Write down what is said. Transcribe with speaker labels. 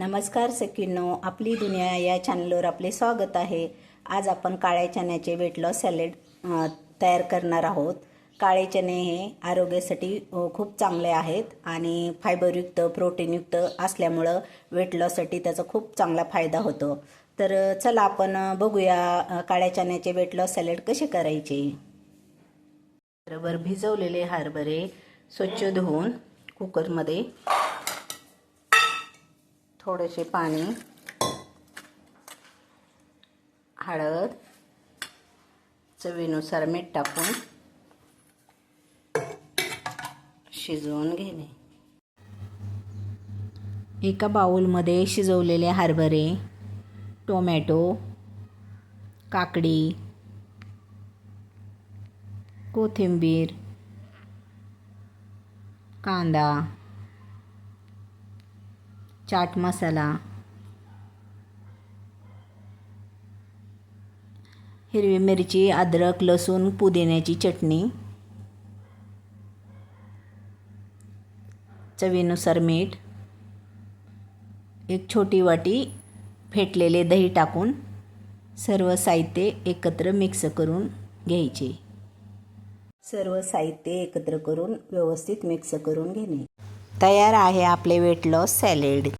Speaker 1: नमस्कार सकिनो आपली दुनिया या चॅनलवर आपले स्वागत आहे. आज आपण काळ्या चण्याचे वेट लॉस सॅलेड तयार करणार आहोत. काळे चणे हे आरोग्यासाठी खूप चांगले आहेत आणि फायबरयुक्त प्रोटीनयुक्त असल्यामुळं वेट लॉससाठी त्याचा खूप चांगला फायदा होतो. तर चला आपण बघूया काळ्या चण्याचे वेट लॉस सॅलेड कसे करायचे. बरोबर भिजवलेले हरभरे स्वच्छ धुवून कुकरमध्ये थोडेसे पाणी हळद चवीनुसार मीठ टाकून शिजवून घेणे. एका बाऊलमध्ये शिजवलेले हरभरे टोमॅटो काकडी कोथिंबीर कांदा चाट मसाला. हिरवी मिरची अद्रक लसूण पुदिन्याची चटणी. चवीनुसार मीठ. एक छोटी वाटी फेटलेले दही टाकून सर्व साहित्य एकत्र मिक्स करून घ्यायचे. सर्व साहित्य एकत्र करून व्यवस्थित मिक्स करून घेणे. तयार आहे आपले वेट लॉस सॅलेड.